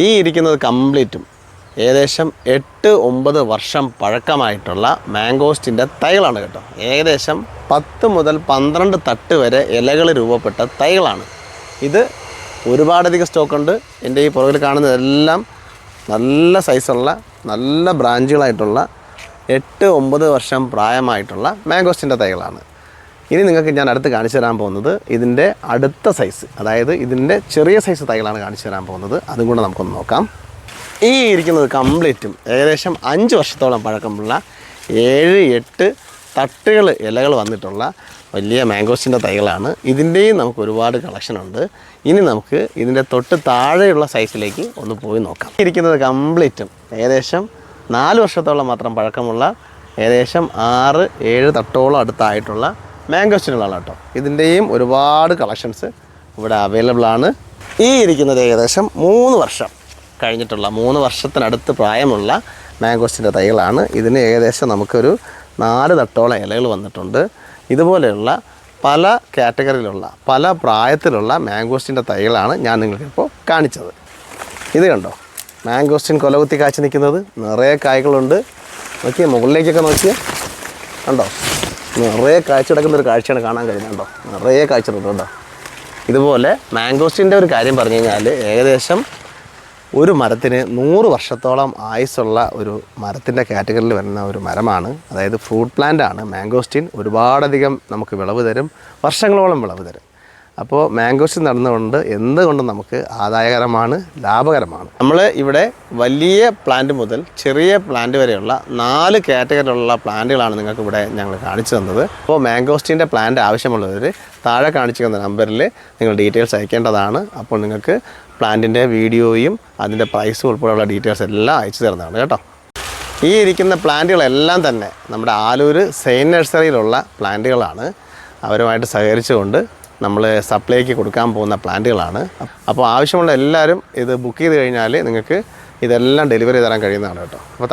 ഈ ഇരിക്കുന്നത് കംപ്ലീറ്റും ഏകദേശം എട്ട് ഒമ്പത് വർഷം പഴക്കമായിട്ടുള്ള മാംഗോസ്റ്റിന്റെ തൈകളാണ് കേട്ടോ. ഏകദേശം പത്ത് മുതൽ പന്ത്രണ്ട് തട്ട് വരെ ഇലകൾ രൂപപ്പെട്ട തൈകളാണ്. ഇത് ഒരുപാടധികം സ്റ്റോക്കുണ്ട്. എന്റെ ഈ പുറകിൽ കാണുന്നതെല്ലാം നല്ല സൈസുള്ള നല്ല ബ്രാഞ്ചുകളായിട്ടുള്ള എട്ട് ഒമ്പത് വർഷം പ്രായമായിട്ടുള്ള മാംഗോസ്റ്റിന്റെ തൈകളാണ്. ഇനി നിങ്ങൾക്ക് ഞാൻ അടുത്ത് കാണിച്ചു തരാൻ പോകുന്നത് ഇതിന്റെ അടുത്ത സൈസ് അതായത് ഇതിന്റെ ചെറിയ സൈസ് തൈകളാണ് കാണിച്ചു തരാൻ പോകുന്നത്. അതും കൂടെ നമുക്കൊന്ന് നോക്കാം. ഈ ഇരിക്കുന്നത് കംപ്ലീറ്റും ഏകദേശം അഞ്ച് വർഷത്തോളം പഴക്കമുള്ള ഏഴ് എട്ട് തട്ടുകൾ ഇലകൾ വന്നിട്ടുള്ള വലിയ മാംഗോസിന്റെ തൈകളാണ്. ഇതിന്റെയും നമുക്ക് ഒരുപാട് കളക്ഷൻ ഉണ്ട്. ഇനി നമുക്ക് ഇതിന്റെ തൊട്ട് താഴെയുള്ള സൈസിലേക്ക് ഒന്ന് പോയി നോക്കാം. ഇരിക്കുന്നത് കംപ്ലീറ്റും ഏകദേശം നാല് വർഷത്തോളം മാത്രം പഴക്കമുള്ള ഏകദേശം ആറ് ഏഴ് തട്ടോളം അടുത്തായിട്ടുള്ള മാംഗോസ്റ്റിനുകളാണ് കേട്ടോ. ഇതിന്റെയും ഒരുപാട് കളക്ഷൻസ് ഇവിടെ അവൈലബിൾ ആണ്. ഈ ഇരിക്കുന്നത് ഏകദേശം മൂന്ന് വർഷം കഴിഞ്ഞിട്ടുള്ള മൂന്ന് വർഷത്തിനടുത്ത് പ്രായമുള്ള മാംഗോസ്റ്റിന്റെ തൈകളാണ്. ഇതിന് ഏകദേശം നമുക്കൊരു നാല് തട്ടോളം ഇലകൾ വന്നിട്ടുണ്ട്. ഇതുപോലെയുള്ള പല കാറ്റഗറിയിലുള്ള പല പ്രായത്തിലുള്ള മാംഗോസ്റ്റിന്റെ തൈകളാണ് ഞാൻ നിങ്ങൾക്കിപ്പോൾ കാണിച്ചത്. ഇത് കണ്ടോ? മാംഗോസ്റ്റിൻ കൊലകുത്തി കാച്ചു നിൽക്കുന്നത്. നിറയെ കായ്കളുണ്ട്. നോക്കിയേ മുകളിലേക്കൊക്കെ നോക്കിയേ. കണ്ടോ? നിറയെ കാഴ്ച കിടക്കുന്ന ഒരു കാഴ്ചയാണ് കാണാൻ കഴിയുന്നത് കേട്ടോ. നിറയെ കാഴ്ച കേട്ടോ. ഇതുപോലെ മാംഗോസ്റ്റിന്റെ ഒരു കാര്യം പറഞ്ഞു കഴിഞ്ഞാൽ ഏകദേശം ഒരു മരത്തിന് നൂറ് വർഷത്തോളം ആയുസ്സുള്ള ഒരു മരത്തിന്റെ കാറ്റഗറിയിൽ വരുന്ന ഒരു മരമാണ്. അതായത് ഫ്രൂട്ട് പ്ലാന്റ് ആണ്. മാംഗോസ്റ്റിൻ ഒരുപാടധികം നമുക്ക് വിളവ് തരും. വർഷങ്ങളോളം വിളവ് തരും. അപ്പോൾ മാംഗോസ് നടന്നുകൊണ്ട് എന്തുകൊണ്ടും നമുക്ക് ആദായകരമാണ് ലാഭകരമാണ്. നമ്മൾ ഇവിടെ വലിയ പ്ലാന്റ് മുതൽ ചെറിയ പ്ലാന്റ് വരെയുള്ള നാല് കാറ്റഗറിയിലുള്ള പ്ലാന്റുകളാണ് നിങ്ങൾക്ക് ഇവിടെ ഞങ്ങൾ കാണിച്ചു തന്നത്. അപ്പോൾ മാംഗോസ്റ്റിന്റെ പ്ലാന്റ് ആവശ്യമുള്ളവർ താഴെ കാണിച്ചിരിക്കുന്ന നമ്പറിൽ നിങ്ങൾ ഡീറ്റെയിൽസ് അയക്കേണ്ടതാണ്. അപ്പോൾ നിങ്ങൾക്ക് പ്ലാന്റിന്റെ വീഡിയോയും അതിന്റെ പ്രൈസും ഉൾപ്പെടെയുള്ള ഡീറ്റെയിൽസ് എല്ലാം അയച്ചു തരുന്നതാണ് കേട്ടോ. ഈ ഇരിക്കുന്ന പ്ലാന്റുകളെല്ലാം തന്നെ നമ്മുടെ ആലൂർ സെയിൻ നഴ്സറിയിലുള്ള പ്ലാന്റുകളാണ് അവരുമായിട്ട് സഹകരിച്ചുകൊണ്ട് നമ്മൾ സപ്ലൈക്ക് കൊടുക്കാൻ പോകുന്ന പ്ലാന്റുകളാണ്. അപ്പോൾ ആവശ്യമുള്ള എല്ലാവരും ഇത് ബുക്ക് ചെയ്ത് കഴിഞ്ഞാൽ നിങ്ങൾക്ക് ഇതെല്ലാം ഡെലിവറി തരാൻ കഴിയുന്നതാണ് കേട്ടോ. അപ്പോൾ